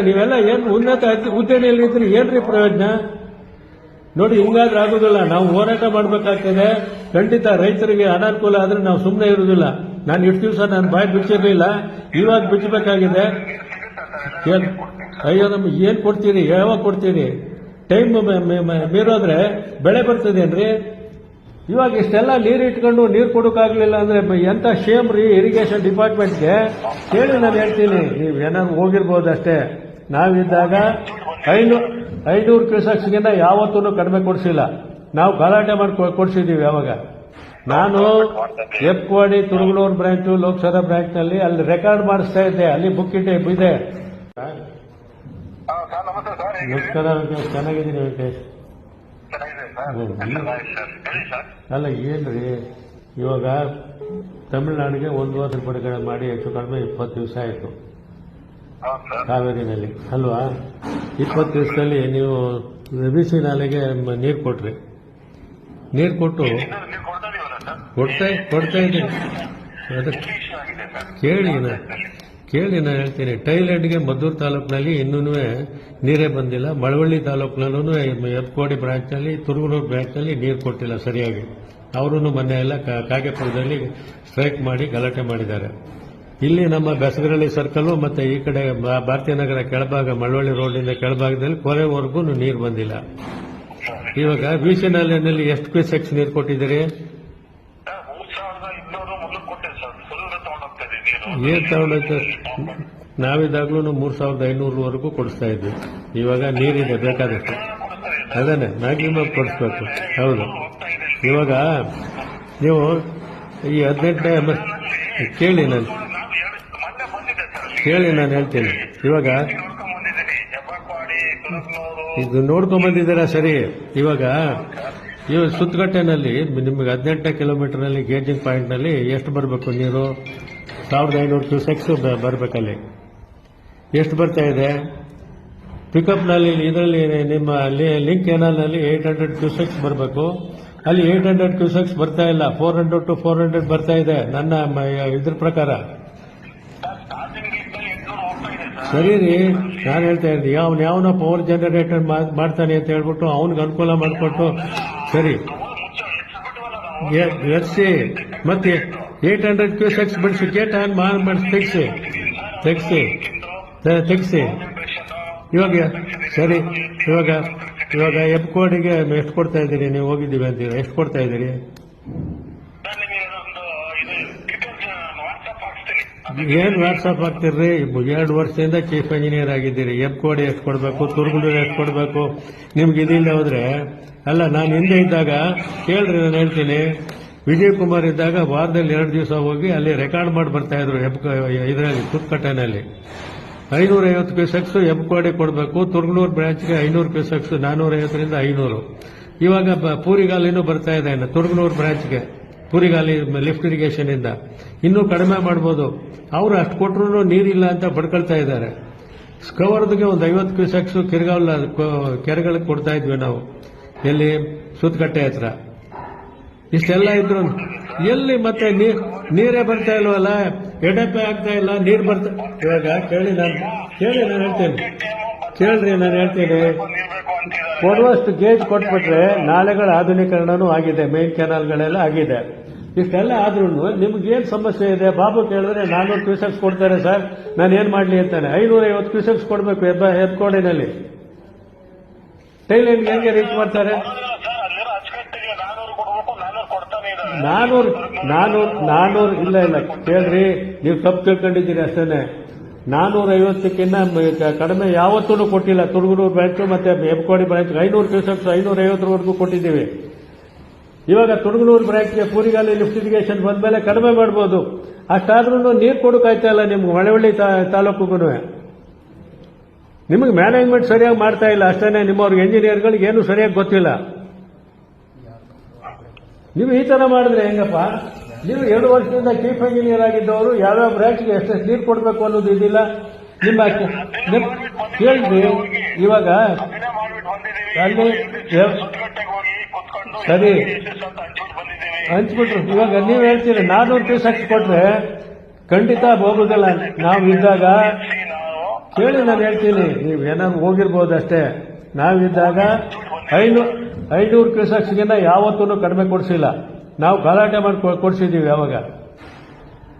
ನೀವೆಲ್ಲ ಏನ್ ಉನ್ನತ ಹುದ್ದೆಯಲ್ಲಿ ಇದ್ರೆ, ಏನ್ರಿ ಪ್ರಯೋಜನ? ನೋಡಿ, ಹಿಂಗಾದ್ರೆ ಆಗುದಿಲ್ಲ. ನಾವು ಹೋರಾಟ ಮಾಡ್ಬೇಕಾಗ್ತದೆ. ಖಂಡಿತ ರೈತರಿಗೆ ಅನಾನುಕೂಲ ಆದ್ರೆ ನಾವು ಸುಮ್ಮನೆ ಇರುವುದಿಲ್ಲ ನಾನು ಇಷ್ಟು ದಿವಸ ನಾನು ಬಾಯಿ ಬಿಚ್ಚಿರಲಿಲ್ಲ. ಇವಾಗ ಬಿಚ್ಚಬೇಕಾಗಿದೆ ಅಯ್ಯೋ, ನಮ್ಗೆ ಏನ್ ಕೊಡ್ತೀರಿ? ಯಾವಾಗ ಕೊಡ್ತೀರಿ? ಟೈಮ್ ಮೀರೋದ್ರೆ ಬೆಳೆ ಬರ್ತದೇನ್ರಿ? ಇವಾಗ ಇಷ್ಟೆಲ್ಲ ನೀರು ಇಟ್ಕೊಂಡು ನೀರು ಕೊಡೋಕ್ಕಾಗ್ಲಿಲ್ಲ ಅಂದ್ರೆ ಎಂತ ಶೇಮ್ ರೀ ಇರಿಗೇಷನ್ ಡಿಪಾರ್ಟ್ಮೆಂಟ್ಗೆ ಕೇಳಿ ನಾನು ಹೇಳ್ತೀನಿ. ನೀವು ಏನಾದ್ರು ಹೋಗಿರ್ಬೋದು ಅಷ್ಟೇ ನಾವಿದ್ದಾಗ ಐನೂರು ಐನೂರು ಕ್ಯೂಸಕ್ಸ್ಗಿಂತ ಯಾವತ್ತೂ ಕಡಿಮೆ ಕೊಡಿಸಿಲ್ಲ. ನಾವು ಗಲಾಟೆ ಮಾಡಿ ಕೊಡಿಸಿದ್ದೀವಿ ಕೊಡ್ಸಿದೀವಿ ಯಾವಾಗ ನಾನು ಎಪ್ಕೋಡಿ ತುರುಗನೂರು ಬ್ರಾಂಚು ಲೋಕಸಭಾ ಬ್ರಾಂಚ್ನಲ್ಲಿ ಅಲ್ಲಿ ರೆಕಾರ್ಡ್ ಮಾಡಿಸ್ತಾ ಇದ್ದೆ. ಅಲ್ಲಿ ಬುಕ್ ಇಟ್ಟೆ ಇದೆ? ನಮಸ್ಕಾರ ವೆಂಕಟೇಶ್ ಚೆನ್ನಾಗಿದ್ದೀನಿ ವೆಂಕಟೇಶ್ ಅಲ್ಲ ಏನ್ರಿ? ಇವಾಗ ತಮಿಳುನಾಡಿಗೆ ಒಂದು ವರ್ಷ ಬಿಡುಗಡೆ ಮಾಡಿ ಹೆಚ್ಚು ಕಡಿಮೆ ಇಪ್ಪತ್ತು ದಿವಸ ಆಯಿತು. ಕಾವೇರಿನಲ್ಲಿ. ಅಲ್ವಾ? ಇಪ್ಪತ್ತು ದಿವಸದಲ್ಲಿ ನೀವು ಬಿಸಿ ನಾಲೆಗೆ ನೀರು ಕೊಟ್ರಿ. ನೀರು ಕೊಟ್ಟು ಕೊಡ್ತಾ ಕೊಡ್ತಾ ಇದ್ದೀನಿ. ಕೇಳಿ ನಾ ಕೇಳಿ ನಾನು ಹೇಳ್ತೀನಿ. ಟೈಲೆಂಡ್ಗೆ ಮದ್ದೂರು ತಾಲೂಕಿನಲ್ಲಿ ಇನ್ನೂ ನೀರೇ ಬಂದಿಲ್ಲ. ಮಳವಳ್ಳಿ ತಾಲೂಕಿನಲ್ಲೂ ಎತ್ಕೋಡಿ ಬ್ರಾಂಚ್ನಲ್ಲಿ, ತುರುಗನೂರು ಬ್ರಾಂಚ್ನಲ್ಲಿ ನೀರು ಕೊಟ್ಟಿಲ್ಲ ಸರಿಯಾಗಿ. ಅವರು ಮೊನ್ನೆ ಎಲ್ಲ ಕಾಗೇಪುರದಲ್ಲಿ ಸ್ಟ್ರೈಕ್ ಮಾಡಿ ಗಲಾಟೆ ಮಾಡಿದ್ದಾರೆ. ಇಲ್ಲಿ ನಮ್ಮ ಬೆಸಗರಳ್ಳಿ ಸರ್ಕಲ್ ಮತ್ತೆ ಈ ಕಡೆ ಭಾರತೀಯ ನಗರ ಕೆಳಭಾಗ ಮಳವಳ್ಳಿ ರೋಡಿನ ಕೆಳಭಾಗದಲ್ಲಿ ಕೊರೆವರೆಗೂ ನೀರು ಬಂದಿಲ್ಲ. ಇವಾಗ ಬಿಸಿ ನಾಲೆನಲ್ಲಿ ಎಷ್ಟು ಕ್ಯೂಸೆಕ್ಸ್ ನೀರು ಕೊಟ್ಟಿದ್ದೀರಿ? ಏನ್ ತಗೊಂಡೈತೆ ನಾವಿದಾಗ್ಲೂ ಮೂರ್ ಸಾವಿರದ ಐನೂರವರೆಗೂ ಕೊಡಿಸ್ತಾ ಇದ್ವಿ ಇವಾಗ ನೀರಿದೆ, ಬೇಕಾದಷ್ಟು. ಅದನ್ನೇ ಮ್ಯಾಕ್ಸಿಮಮ್ ಕೊಡಿಸ್ಬೇಕು. ಹೌದು. ಇವಾಗ ನೀವು ಈ ಹದಿನೆಂಟನೇ ಕೇಳಿ ನಾನು. ಕೇಳಿ ನಾನು ಹೇಳ್ತೀನಿ. ಇವಾಗ ಇದು ನೋಡ್ಕೊಂಡ್ ಬಂದಿದ್ದೀರಾ ಸರಿ? ಇವಾಗ ಇವಾಗ ಸುತ್ತಗಟ್ಟೆನಲ್ಲಿ ನಿಮಗೆ ಹದಿನೆಂಟನೇ ಕಿಲೋಮೀಟರ್ನಲ್ಲಿ ಗೇಜಿಂಗ್ ಪಾಯಿಂಟ್ನಲ್ಲಿ ಎಷ್ಟು ಬರಬೇಕು ನೀರು? ಸಾವಿರದ ಐನೂರು ಕ್ಯೂಸೆಕ್ಸ್ ಬರಬೇಕಲ್ಲಿ ಎಷ್ಟು ಬರ್ತಾ ಇದೆ? ಪಿಕಪ್ನಲ್ಲಿ ಇದರಲ್ಲಿ ನಿಮ್ಮ ಲಿಂಕ್ ಕೆನಾಲ್ನಲ್ಲಿ ಏಟ್ ಹಂಡ್ರೆಡ್ ಕ್ಯೂಸೆಕ್ಸ್ ಬರಬೇಕು. ಅಲ್ಲಿ ಏಟ್ ಹಂಡ್ರೆಡ್ ಕ್ಯೂಸೆಕ್ಸ್ ಬರ್ತಾ ಇಲ್ಲ. Four hundred to four hundred ಬರ್ತಾ ಇದೆ. ನನ್ನ ಇದ್ರ ಪ್ರಕಾರ. ಸರ್ ರೀ ನಾನು ಹೇಳ್ತಾ ಇದ್ದೀನಿ ಅವ್ನು ಯಾವನ ಪವರ್ ಜನರೇಟರ್ ಮಾಡ್ತಾನೆ ಅಂತ ಹೇಳ್ಬಿಟ್ಟು ಅವನಿಗೆ ಅನುಕೂಲ ಮಾಡಿಕೊಟ್ಟು, ಸರಿ. ಎಸ್ಸಿ ಮತ್ತೆ ಏಟ್ ಹಂಡ್ರೆಡ್ ಕ್ಯೂಸೆಕ್ಸ್ ಬಿಡಿಸಿ ಗೇಟ್ ಆನ್ ಮಾಡಿ ತೆಗ್ಸಿ. ತೆಗಿಸಿ. ತೆಗಿಸಿ. ಇವಾಗ, ಸರಿ. ಇವಾಗ ಇವಾಗ ಎಫ್ ಕೋಡಿಗೆ ಎಷ್ಟು ಕೊಡ್ತಾ ಇದ್ದೀರಿ? ನೀವು ಹೋಗಿದ್ದೀವಿ ಅಂತೀರಾ? ಎಷ್ಟು ಕೊಡ್ತಾ ಇದ್ದೀರಿ ಸರ್ ನಿಮಗೆ ಒಂದು ಇದು ಡೀಟೇಲ್ಸ್ ವಾಟ್ಸ್ಆಪ್ ಹಾಕ್ತೀನಿ ವ್ಯಾಟ್ಸಪ್ ಆಗ್ತಿರ್ರಿ ಎರಡು ವರ್ಷದಿಂದ ಚೀಫ್ ಇಂಜಿನಿಯರ್ ಆಗಿದ್ದೀರಿ. ಎಫ್ ಕೋಡಿ ಎಷ್ಟು ಕೊಡಬೇಕು ತುರ್ಗುಡೂರು ಎಷ್ಟು ಕೊಡಬೇಕು. ನಿಮ್ಗೆ ಇದಿಲ್ಲ ಹೋದ್ರೆ? ಅಲ್ಲ, ನಾನು ಹಿಂದೆ ಇದ್ದಾಗ, ಕೇಳ್ರಿ, ನಾನು ಹೇಳ್ತೀನಿ. ವಿಜಯ್ ಕುಮಾರ್ ಇದ್ದಾಗ ವಾರದಲ್ಲಿ ಎರಡು ದಿವಸ ಹೋಗಿ ಅಲ್ಲಿ ರೆಕಾರ್ಡ್ ಮಾಡಿ ಬರ್ತಾ ಇದ್ರು ಎಬ್ ಇದರಲ್ಲಿ, ತುತ್ಕಟ್ಟೆನಲ್ಲಿ. ಐನೂರ ಐವತ್ತು ಕ್ಯೂಸೆಕ್ಸ್ ಎಫ್ ಕೋಡಿ ಕೊಡಬೇಕು. ತುರ್ಗನೂರು ಬ್ರಾಂಚ್ಗೆ ಐನೂರು ಕ್ಯೂಸೆಕ್ಸ್ ನಾನೂರ ಐವತ್ತರಿಂದ ಐನೂರು. ಇವಾಗ ಪೂರಿಗಾಲಿನೂ ಬರ್ತಾ ಇದೆ, ತುರ್ಗನೂರು ಬ್ರಾಂಚ್ಗೆ ಪೂರಿಗಾಲಿ ಲಿಫ್ಟ್ ಇರಿಗೇಷನ್ ಇಂದ. ಇನ್ನೂ ಕಡಿಮೆ ಮಾಡ್ಬೋದು. ಅವರು ಅಷ್ಟು ಕೊಟ್ಟರು ನೀರಿಲ್ಲ ಅಂತ ಬಡ್ಕೊಳ್ತಾ ಇದ್ದಾರೆ. ಸ್ಕವರ್ದ್ಗೆ ಒಂದು ಐವತ್ತು ಕ್ಯೂಸೆಕ್ಸ್ ಕಿರ್ಗಾವಲ್ಲ ಕೆರೆಗಳಿಗೆ ಕೊಡ್ತಾ ಇದ್ವಿ ನಾವು. ಎಲ್ಲಿ? ಸುತ್ತಕಟ್ಟೆ ಹತ್ರ. ಇಷ್ಟೆಲ್ಲ ಇದ್ರು ಎಲ್ಲಿ ಮತ್ತೆ ನೀರ್ ಬರ್ತಾ ಇಲ್ವಲ್ಲ? ಎಡಪೆ ಆಗ್ತಾ ಇಲ್ಲ, ನೀರು ಬರ್ತಾ, ಇವಾಗ ಕೇಳಿ ನಾನು ಕೇಳಿ ನಾನು ಹೇಳ್ತೇನೆ. ಕೇಳ್ರಿ, ನಾನು ಹೇಳ್ತೀನಿ. ಕೊಡುವಷ್ಟು ಗೇಜ್ ಕೊಟ್ಬಿಟ್ರೆ ನಾಲೆಗಳ ಆಧುನೀಕರಣನೂ ಆಗಿದೆ ಮೇನ್ ಕೆನಾಲ್ಗಳೆಲ್ಲ ಆಗಿದೆ. ಇಷ್ಟೆಲ್ಲ ಆದ್ರೂ ನಿಮ್ಗೆ ಏನ್ ಸಮಸ್ಯೆ ಇದೆ? ಬಾಬು ಕೇಳಿದ್ರೆ ನಾನೂರು ಕ್ಯೂಸೆಕ್ಸ್ ಕೊಡ್ತಾರೆ ಸರ್ ನಾನು ಏನ್ ಮಾಡ್ಲಿ ಅಂತಾನೆ. ಐನೂರ ಐವತ್ತು ಕ್ಯೂಸೆಕ್ಸ್ ಕೊಡ್ಬೇಕು ಹೆಬ್ಬ ಹೆಬ್ಕೋಡಿನಲ್ಲಿ ಟೈಲೆಂಡ್ಗೆ ಹೆಂಗೆ ರೀಚ್ ಮಾಡ್ತಾರೆ? ನಾನೂರು ನಾನೂರು ನಾನೂರು ಇಲ್ಲ ಇಲ್ಲ. ಕೇಳ್ರಿ, ನೀವು ತಪ್ಪು ತಿಳ್ಕೊಂಡಿದ್ದೀರಿ ಅಷ್ಟೇನೆ. ನಾನೂರ ಐವತ್ತಕ್ಕಿಂತ ಮ- ಕಡಿಮೆ ಯಾವತ್ತೂ ಕೊಟ್ಟಿಲ್ಲ. ತುರುಗೂರು ಬ್ರಾಂಚು ಮತ್ತೆ ಹೆಬ್ಕೋಡಿ ಬ್ರಾಂಚ್ ಐನೂರು ಕ್ಯೂಸೆಕ್ಸ್ ಐನೂರ ಐವತ್ತರವರೆಗೂ ಕೊಟ್ಟಿದ್ದೀವಿ. ಇವಾಗ ತುರುಗನೂರು ಬ್ರಾಂಚ್ಗೆ ಪೂರಿಗಾಲಿ ಲಿಫ್ಟ್ ಇರಿಗೇಷನ್ ಬಂದ್ಮೇಲೆ ಕಡಿಮೆ ಮಾಡ್ಬೋದು. ಅಷ್ಟಾದ್ರೂ ನೀರು ಕೊಡೋಕಾಯ್ತಾ ಇಲ್ಲ ನಿಮ್ಗೆ ಹೊಳೆವಳ್ಳಿ ತಾಲೂಕಿಗೂ ನಿಮಗೆ ಮ್ಯಾನೇಜ್ಮೆಂಟ್ ಸರಿಯಾಗಿ ಮಾಡ್ತಾ ಇಲ್ಲ. ಅಷ್ಟೇ ನಿಮ್ಮವ್ರಿಗೆ ಎಂಜಿನಿಯರ್ಗಳಿಗೆ ಏನು ಸರಿಯಾಗಿ ಗೊತ್ತಿಲ್ಲ. ನೀವು ಈ ತರ ಮಾಡಿದ್ರೆ ಹೆಂಗಪ್ಪ? ನೀವು ಎರಡು ವರ್ಷದಿಂದ ಚೀಫ್ ಇಂಜಿನಿಯರ್ ಆಗಿದ್ದವರು ಯಾವ್ಯಾವ ಬ್ರಾಂಚ್ಗೆ ಎಷ್ಟೆಷ್ಟು ನೀರು ಕೊಡಬೇಕು ಅನ್ನೋದು ಇದಿಲ್ಲ. ನಿಮ್ಮ ಕೇಳಿದ್ರಿ ಇವಾಗ ಅಲ್ಲಿ ಸರಿ. ಹಂಚ್ಬಿಟ್ರು. ಇವಾಗ ನೀವು ಹೇಳ್ತೀರಿ ನಾನೂರು ಕ್ಯೂಸೆಕ್ಸ್ ಕೊಟ್ರೆ ಖಂಡಿತ ಹೋಗುದಿಲ್ಲ ನಾವು ಇದ್ದಾಗ ಕೇಳಿ ನಾನು ಹೇಳ್ತೀನಿ. ನೀವು ಏನಾದ್ರು ಹೋಗಿರ್ಬೋದು ಅಷ್ಟೇ. ನಾವಿದ್ದಾಗ ಐನೂರು ಐನೂರು ಕ್ಯೂಸೆಕ್ಸ್ಗಿನ್ನ ಯಾವತ್ತೂ ಕಡಿಮೆ ಕೊಡಿಸಿಲ್ಲ. ನಾವು ಗಲಾಟೆ ಮಾಡಿ ಕೊಡಿಸಿದ್ದೀವಿ ಯಾವಾಗ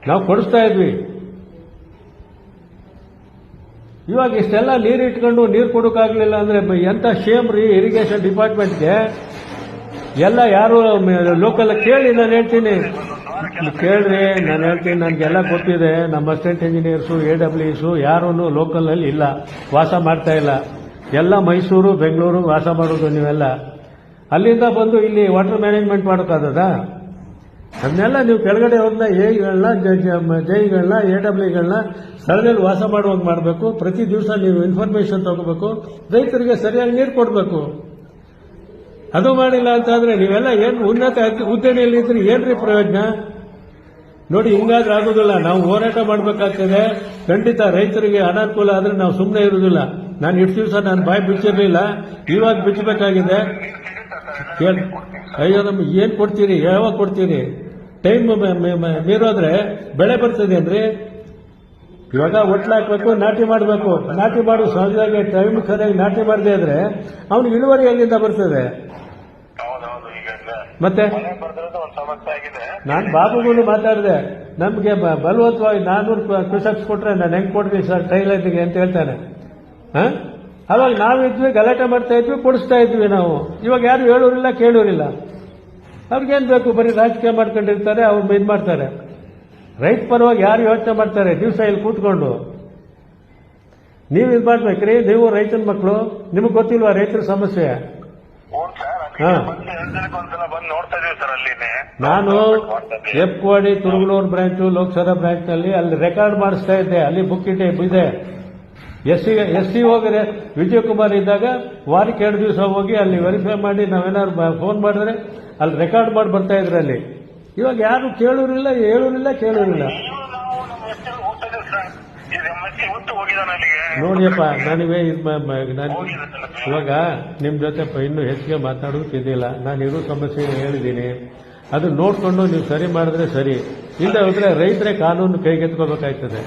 ನಾವು ಕೊಡಿಸ್ತಾ ಇದ್ವಿ. ಇವಾಗ ಇಷ್ಟೆಲ್ಲ ನೀರು ಇಟ್ಕೊಂಡು ನೀರು ಕೊಡೋಕ್ಕಾಗಲಿಲ್ಲ ಅಂದ್ರೆ ಎಂಥ ಶೇಮ್ ರೀ ಇರಿಗೇಷನ್ ಡಿಪಾರ್ಟ್ಮೆಂಟ್ಗೆ ಎಲ್ಲ ಯಾರು ಲೋಕಲ್ ಕೇಳಿ ನಾನು ಹೇಳ್ತೀನಿ. ಕೇಳ್ರಿ, ನಾನು ಹೇಳ್ತೀನಿ, ನನಗೆಲ್ಲ ಗೊತ್ತಿದೆ. ನಮ್ಮ ಅಸಿಸ್ಟೆಂಟ್ ಇಂಜಿನಿಯರ್ಸು ಎ ಡಬ್ಲ್ಯೂಸು ಯಾರೂ ಲೋಕಲಲ್ಲಿ ಇಲ್ಲ. ವಾಸ ಮಾಡ್ತಾ ಇಲ್ಲ. ಎಲ್ಲ ಮೈಸೂರು, ಬೆಂಗಳೂರು ವಾಸ ಮಾಡೋದು ನೀವೆಲ್ಲ. ಅಲ್ಲಿಂದ ಬಂದು ಇಲ್ಲಿ ವಾಟರ್ ಮ್ಯಾನೇಜ್ಮೆಂಟ್ ಮಾಡೋಕ್ಕಾಗದ ಅದನ್ನೆಲ್ಲ ನೀವು ಕೆಳಗಡೆ ಅವ್ರನ್ನ ಎಗಳನ್ನ ಜೈಗಳನ್ನ ಎ ಡಬ್ಲ್ಯೂಗಳನ್ನ ಸ್ಥಳದಲ್ಲಿ ವಾಸ ಮಾಡುವಂಗೆ ಮಾಡಬೇಕು. ಪ್ರತಿ ದಿವಸ ನೀವು ಇನ್ಫಾರ್ಮೇಶನ್ ತಗೋಬೇಕು. ರೈತರಿಗೆ ಸರಿಯಾಗಿ ನೀರು ಕೊಡಬೇಕು. ಅದು ಮಾಡಿಲ್ಲ ಅಂತಂದ್ರೆ ನೀವೆಲ್ಲ ಏನು ಉನ್ನತ ಹುದ್ದೆಯಲ್ಲಿ ಇದ್ರೆ ಏನ್ರಿ ಪ್ರಯೋಜನ? ನೋಡಿ, ಹಿಂಗಾದ್ರೆ ಆಗೋದಿಲ್ಲ. ನಾವು ಹೋರಾಟ ಮಾಡಬೇಕಾಗ್ತದೆ. ಖಂಡಿತ ರೈತರಿಗೆ ಅನಾನುಕೂಲ ಆದ್ರೆ ನಾವು ಸುಮ್ಮನೆ ಇರುವುದಿಲ್ಲ ನಾನು ಇಷ್ಟು ದಿವಸ ನಾನು ಬಾಯಿ ಬಿಚ್ಚಿರಲಿಲ್ಲ ಇವಾಗ ಬಿಚ್ಚಬೇಕಾಗಿದೆ. ಕೇಳಿ. ಅಯ್ಯೋ ನಮ್ಗೆ ಏನು ಕೊಡ್ತೀರಿ? ಯಾವಾಗ ಕೊಡ್ತೀರಿ? ಟೈಮ್ ಮೀರೋದ್ರೆ ಬೆಳೆ ಬರ್ತದೆ ಅಂದ್ರೆ ಇವಾಗ ಒಟ್ಲು ಹಾಕ್ಬೇಕು ನಾಟಿ ಮಾಡಬೇಕು. ನಾಟಿ ಮಾಡು ಸಹಜವಾಗಿ ಟೈಮ್ ಸರಿಯಾಗಿ ನಾಟಿ ಮಾಡದೇ ಇದ್ರೆ ಅವ್ನಿಗೆ ಇಳುವರಿ ಎಲ್ಲಿಂದ ಬರ್ತದೆ? ಮತ್ತೆ? ನಾನು ಬಾಬುಗಳು ಮಾತಾಡಿದೆ. ನಮಗೆ ಬಲವತ್ತವಾಗಿ ನಾನ್ನೂರು ಕೃಷಕ್ಸ್ ಕೊಟ್ರೆ ನಾನು ಹೆಂಗ್ ಕೊಡ್ತೀನಿ ಸರ್ ಟೈಲರ್ಗೆ ಅಂತ ಹೇಳ್ತಾನೆ. ಹ? ಅವಾಗ ನಾವಿದ್ವಿ ಗಲಾಟೆ ಮಾಡ್ತಾ ಇದ್ವಿ ಕೊಡಿಸ್ತಾ ಇದ್ವಿ ನಾವು. ಇವಾಗ ಯಾರು ಹೇಳೋರಿಲ್ಲ ಕೇಳೋರಿಲ್ಲ. ಅವ್ರಿಗೇನು ಬೇಕು? ಬರೀ ರಾಜಕೀಯ ಮಾಡ್ಕೊಂಡಿರ್ತಾರೆ ಅವ್ರು ಇದು ಮಾಡ್ತಾರೆ. ರೈತ ಪರವಾಗಿ ಯಾರು ಯೋಚನೆ ಮಾಡ್ತಾರೆ? ದಿವಸ ಇಲ್ಲಿ ಕೂತ್ಕೊಂಡು. ನೀವು ಇದು ಮಾಡ್ಬೇಕ್ರಿ ನೀವು ರೈತನ ಮಕ್ಕಳು ನಿಮಗೆ ಗೊತ್ತಿಲ್ವಾ ರೈತರ ಸಮಸ್ಯೆ? ನಾನು. ಎಪ್ಕೋಡಿ ತುರುಗಲೂರು ಬ್ರಾಂಚು ಲೋಕಸಭಾ ಬ್ರಾಂಚ್ನಲ್ಲಿ ಅಲ್ಲಿ ರೆಕಾರ್ಡ್ ಮಾಡಿಸ್ತಾ ಇದ್ದೆ ಅಲ್ಲಿ ಬುಕ್ ಇಟ್ಟೆ ಇದೆ. ಎಸ್ ಸಿ ಎಸ್ ಸಿ ಹೋಗಿದ್ರೆ ವಿಜಯಕುಮಾರ್ ಇದ್ದಾಗ ವಾರಕ್ಕೆ ಎರಡು ದಿವಸ ಹೋಗಿ ಅಲ್ಲಿ ವೆರಿಫೈ ಮಾಡಿ ನಾವೇನಾದ್ರು ಫೋನ್ ಮಾಡಿದ್ರೆ ಅಲ್ಲಿ ರೆಕಾರ್ಡ್ ಮಾಡಿ ಬರ್ತಾ ಇದ್ರು ಅಲ್ಲಿ. ಇವಾಗ ಯಾರು ಕೇಳೋರಿಲ್ಲ, ಹೇಳೋರಿಲ್ಲ, ಕೇಳೋರಿಲ್ಲ. ನೋಡಿಯಪ್ಪ ನನಗೆ ನಾನು ಇವಾಗ ನಿಮ್ಮ ಜೊತೆ ಇನ್ನೂ ಹೆಚ್ಚಿಗೆ ಮಾತಾಡೋಕ್ಕಿದ್ದಿಲ್ಲ ನಾನು ಇರೋ ಸಮಸ್ಯೆ ಹೇಳಿದ್ದೀನಿ. ಅದು ನೋಡಿಕೊಂಡು ನೀವು ಸರಿ ಮಾಡಿದ್ರೆ ಸರಿ. ಇಲ್ಲ ಹೋದ್ರೆ ರೈತರೇ ಕಾನೂನು ಕೈಗೆತ್ಕೋಬೇಕಾಯ್ತದೆ